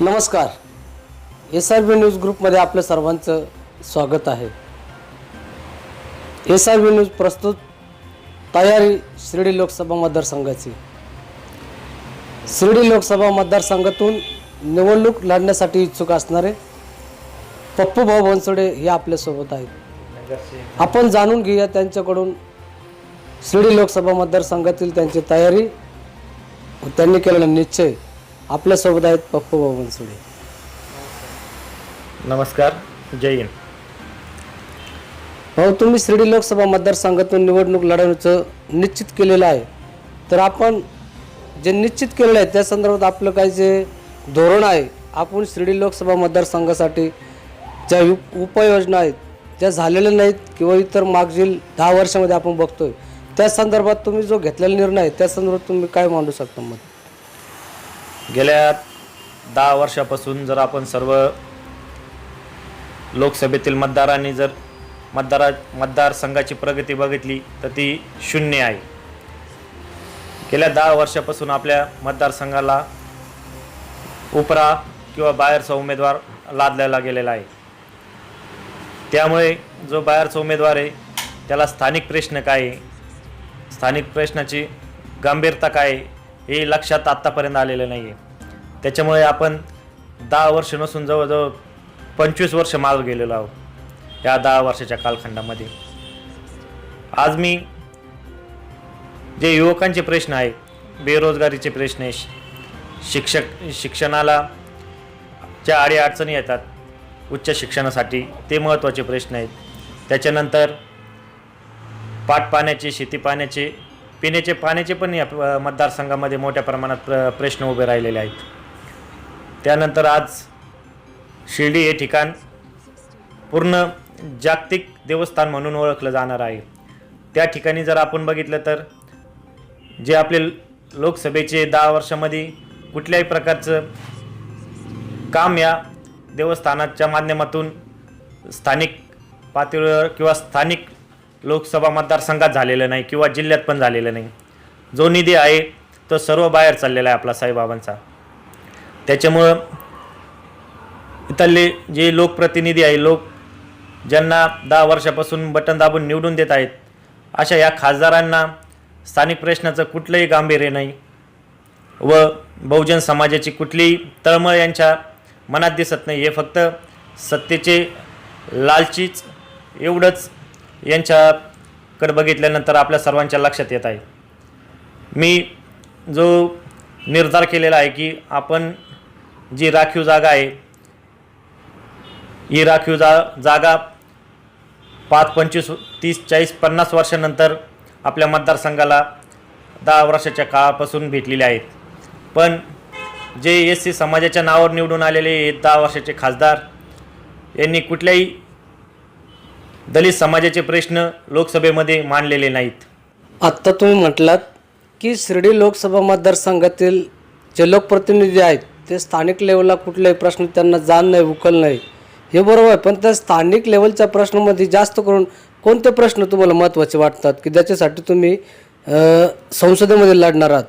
नमस्कार. S R B news ग्रुपमध्ये आपलं सर्वांचं स्वागत आहे. एस आर बी न्यूज प्रस्तुत तयारी शिर्डी लोकसभा मतदारसंघाची. शिर्डी लोकसभा मतदारसंघातून निवडणूक लढण्यासाठी इच्छुक असणारे पप्पू भाऊ बनसोडे हे आपल्यासोबत आहेत. आपण जाणून घेऊया त्यांच्याकडून शिर्डी लोकसभा मतदारसंघातील त्यांची तयारी त्यांनी केलेला निश्चय. आपल्यासोबत आहेत पप्पू बनसोडे नमस्कार जय हिंद. भाऊ तुम्ही शिर्डी लोकसभा मतदारसंघातून निवडणूक लढवण्याचं निश्चित केलेलं आहे. तर आपण जे निश्चित केलेलं आहे त्या संदर्भात आपलं काही जे धोरण आहे आपण शिर्डी लोकसभा मतदारसंघासाठी ज्या उप- उपाययोजना आहेत त्या झालेल्या नाहीत किंवा इतर मागील दहा वर्षामध्ये आपण बघतोय. त्या संदर्भात तुम्ही जो घेतलेला निर्णय आहे त्या संदर्भात तुम्ही काय मांडू शकता मत? गेल्या दहा वर्षापासून जर आपण सर्व लोकसभेतील मतदारांनी जर मतदारा मतदारसंघाची प्रगती बघितली तर ती शून्य आहे. गेल्या दहा वर्षापासून आपल्या मतदारसंघाला उपरा किंवा बाहेरचा उमेदवार लादलेला गेलेला आहे. त्यामुळे जो बाहेरचा उमेदवार आहे त्याला स्थानिक प्रश्न काय आहे? स्थानिक प्रश्नाची गंभीरता काय आहे? हे लक्षात आत्तापर्यंत आलेलं नाही आहे त्याच्यामुळे आपण दहा वर्ष नसून जवळजवळ पंचवीस वर्ष माग गेलेलो आहोत या दहा वर्षाच्या कालखंडामध्ये. आज मी जे युवकांचे प्रश्न आहे बेरोजगारीचे प्रश्न आहे शिक्षक शिक्षणाला ज्या अडीअडचणी येतात उच्च शिक्षणासाठी ते महत्त्वाचे प्रश्न आहेत. त्याच्यानंतर पाट पाण्याचे शेती पाण्याचे पिण्याचे पाण्याचे पण या मतदारसंघामध्ये मोठ्या प्रमाणात प्र प्रश्न उभे राहिलेले आहेत. त्यानंतर आज शिर्डी हे ठिकाण पूर्ण जागतिक देवस्थान म्हणून ओळखलं जाणार आहे. त्या ठिकाणी जर आपण बघितलं तर जे आपले लोकसभेचे दहा वर्षामध्ये कुठल्याही प्रकारचं काम या देवस्थानाच्या माध्यमातून स्थानिक पातळीवर किंवा स्थानिक लोकसभा मतदारसंघात झालेलं नाही किंवा जिल्ह्यात पण झालेलं नाही. जो निधी आहे तो सर्व बाहेर चाललेला आहे आपला साईबाबांचा. त्याच्यामुळं इथले जे लोकप्रतिनिधी आहे लोक ज्यांना दहा वर्षापासून बटन दाबून निवडून देत आहेत अशा या खासदारांना स्थानिक प्रश्नाचं कुठलंही गांभीर्य नाही व बहुजन समाजाची कुठलीही तळमळ यांच्या मनात दिसत नाही. हे फक्त सत्तेचे लालचीच एवढंच यांच्याकडे बघितल्यानंतर आपल्या सर्वांच्या लक्षात येत आहे. मी जो निर्धार केलेला आहे की आपण जी राखीव जागा आहे ही राखीव जा जागा पाच पंचवीस तीस चाळीस पन्नास वर्षानंतर आपल्या मतदारसंघाला दहा वर्षाच्या काळापासून भेटलेले आहेत. पण जे एस सी समाजाच्या नावावर निवडून आलेले दहा वर्षाचे खासदार यांनी कुठल्याही दलित समाजाचे प्रश्न लोकसभेमध्ये मांडलेले नाहीत. आत्ता तुम्ही म्हटलात की शिर्डी लोकसभा मतदारसंघातील जे लोकप्रतिनिधी आहेत ते स्थानिक लेवलला कुठलाही प्रश्न त्यांना जाण नाही उकल नाही. हे बरोबर आहे पण त्या स्थानिक लेवलच्या प्रश्नामध्ये जास्त करून कोणते प्रश्न तुम्हाला महत्त्वाचे वाटतात? की ज्याच्यासाठी तुम्ही अ, संसदेमध्ये लढणार आहात?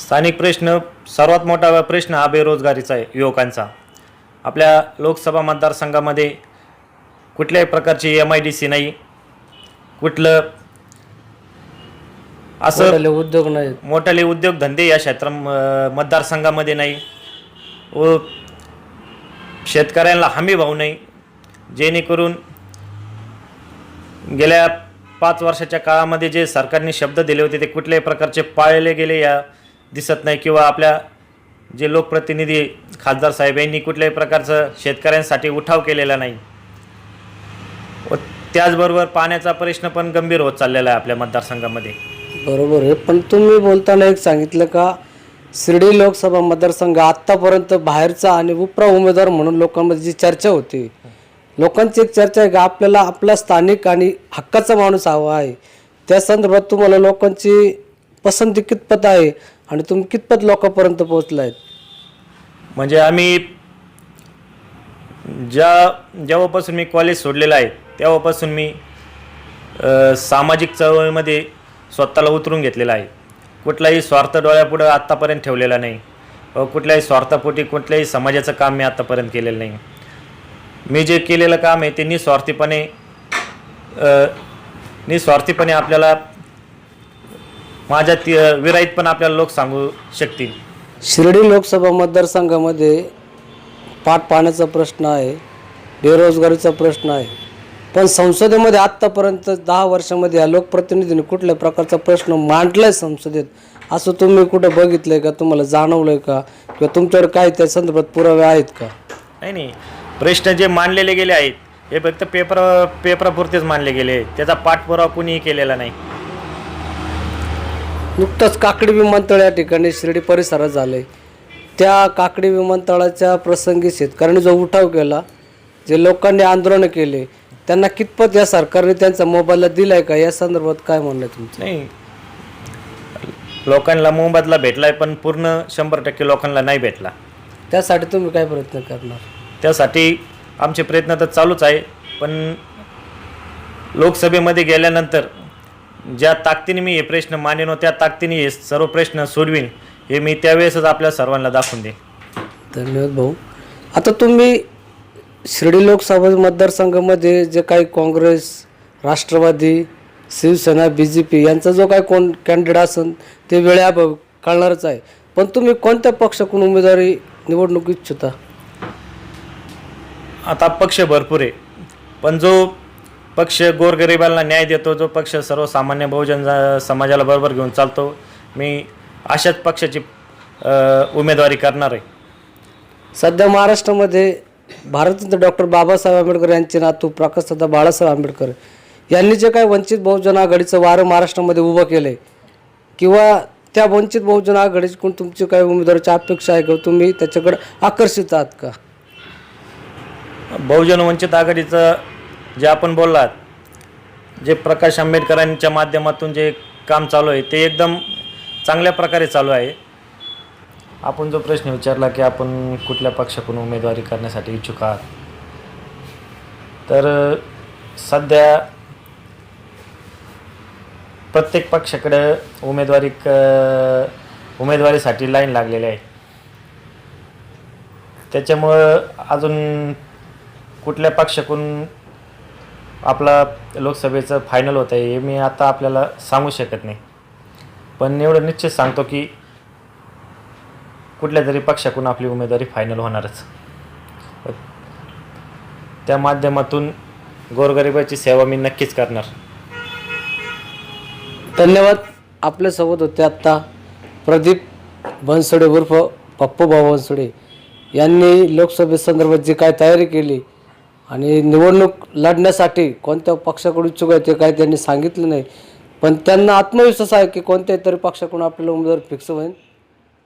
स्थानिक प्रश्न सर्वात मोठा प्रश्न हा बेरोजगारीचा आहे युवकांचा. आपल्या लोकसभा मतदारसंघामध्ये कुठल्याही प्रकारची एम आय डी सी नाही. कुठलं असं उद्योग नाही मोठाले उद्योगधंदे या क्षेत्र म- मतदारसंघामध्ये नाही. व शेतकऱ्यांना हमी भाव नाही. जेणेकरून गेल्या पाच वर्षाच्या काळामध्ये जे सरकारने शब्द दिले होते ते कुठल्याही प्रकारचे पाळले गेले या दिसत नाही. किंवा आपल्या जे लोकप्रतिनिधी खासदार साहेब यांनी कुठल्याही प्रकारचं शेतकऱ्यांसाठी उठाव केलेला नाही. त्याचबरोबर पाण्याचा प्रश्न पण गंभीर होत चाललेला आहे आपल्या मतदारसंघामध्ये. बरोबर आहे. पण तुम्ही बोलताना एक सांगितलं का शिर्डी लोकसभा मतदारसंघ आत्तापर्यंत बाहेरचा आणि उपरा उमेदवार म्हणून लोकांमध्ये जी चर्चा होती लोकांची एक चर्चा आहे का आपल्याला आपला स्थानिक आणि हक्काचा माणूस हवा आहे. त्या संदर्भात तुम्हाला लोकांची पसंती कितपत आहे आणि तुम्ही कितपत लोकांपर्यंत पोहोचला आहेत म्हणजे आम्ही ज्या जेव्हापासून मी कॉलेज सोडलेलं आहे तेव्हापासून मी सामाजिक चळवळीमध्ये स्वतःला उतरून घेतलेला आहे. कुठलाही स्वार्थ डोळ्यापुढं आत्तापर्यंत ठेवलेला नाही. व कुठल्याही स्वार्थापोटी कुठल्याही समाजाचं काम मी आत्तापर्यंत केलेलं नाही. मी जे केलेलं काम आहे ते निस्वार्थीपणे निस्वार्थीपणे आपल्याला माझ्या ती विराईत पण आपल्याला लोक सांगू शकतील. शिर्डी लोकसभा मतदारसंघामध्ये पाट पाण्याचा प्रश्न आहे बेरोजगारीचा प्रश्न आहे. पण संसदेमध्ये आत्तापर्यंत दहा वर्षामध्ये या लोकप्रतिनिधींनी कुठल्या प्रकारचा प्रश्न मांडलाय संसदेत? असं तुम्ही कुठं बघितलंय का? तुम्हाला जाणवलंय का? किंवा तुमच्याकडे काय त्या संदर्भात पुरावे आहेत का? नाही नाही. प्रश्न जे मांडलेले गेले आहेत हे फक्त पेपर पेपरापुरतेच मांडले गेले. आहेत. त्याचा पाठपुरावा कुणीही केलेला नाही. नुकतंच काकडी विमानतळ या ठिकाणी शिर्डी परिसरात झाले त्या काकडी विमानतळाच्या प्रसंगी शेतकऱ्यांनी जो उठाव केला जे लोकांनी आंदोलनं केले त्यांना कितपत या सरकारने त्यांचा मोबाईलला दिलाय का? या संदर्भात काय म्हणणं आहे तुमचं? नाही. लोकांना मोबदला भेटलाय पण पूर्ण शंभर टक्के लोकांना नाही भेटला. त्यासाठी तुम्ही काय प्रयत्न करणार? त्यासाठी आमचे प्रयत्न तर चालूच आहे पण लोकसभेमध्ये गेल्यानंतर ज्या ताकदीने मी हे प्रश्न मांडेन त्या ताकदीने हे सर्व प्रश्न सोडवीन हे मी त्यावेळेसच आपल्या सर्वांना दाखवून देईन. धन्यवाद भाऊ. आता तुम्ही शिर्डी लोकसभा मतदारसंघामध्ये जे काही Congress Rashtrawadi Shiv Sena B J P यांचा जो काही कोण कॅन्डिडेट असेल ते वेळेअभावी कळणारच आहे. पण तुम्ही कोणत्या पक्षाकडून उमेदवारी निवडणूक इच्छिता? आता पक्ष भरपूर आहे. पण जो पक्ष गोरगरिबांना न्याय देतो जो पक्ष सर्वसामान्य बहुजन समाजाला बरोबर घेऊन चालतो मी अशाच पक्षाची अ, उमेदवारी करणार आहे. सध्या महाराष्ट्रामध्ये भारतरत्न डॉक्टर बाबासाहेब आंबेडकर यांचे नातू प्रकाशदादा बाळासाहेब आंबेडकर यांनी जे काय वंचित बहुजन आघाडीचं वारं महाराष्ट्रामध्ये उभं केलं आहे किंवा त्या वंचित बहुजन आघाडीकडून तुमची काय उमेदवाराची अपेक्षा आहे का? तुम्ही त्याच्याकडे आकर्षित आहात का? बहुजन वंचित आघाडीचं जे आपण बोललात जे प्रकाश आंबेडकरांच्या माध्यमातून जे काम चालू आहे ते एकदम चांगल्या प्रकारे चालू आहे. आपण जो प्रश्न विचारला की आपण कुठल्या पक्षाकडून उमेदवारी करण्यासाठी इच्छुक आहात? तर सध्या प्रत्येक पक्षाकडे उमेदवारी क उमेदवारीसाठी लाईन लागलेली आहे. त्याच्यामुळं अजून कुठल्या पक्षाकडून आपला लोकसभेचं फायनल होतं आहे हे मी आता आपल्याला सांगू शकत नाही. पण एवढं निश्चित सांगतो की कुठल्या तरी पक्षाकडून आपली उमेदवारी फायनल होणारच. त्या माध्यमातून गोरगरिबाची सेवा मी नक्कीच करणार. धन्यवाद. आपल्यासोबत होते आत्ता प्रदीप बनसोडे उर्फ पप्पू भाऊ बनसोडे यांनी लोकसभेसंदर्भात जी काय तयारी केली आणि निवडणूक लढण्यासाठी कोणत्या पक्षाकडून इच्छुक आहे ते काय त्यांनी सांगितलं नाही. पण त्यांना आत्मविश्वास आहे की कोणत्याही तरी पक्षाकडून आपल्याला उमेदवार फिक्स होईल.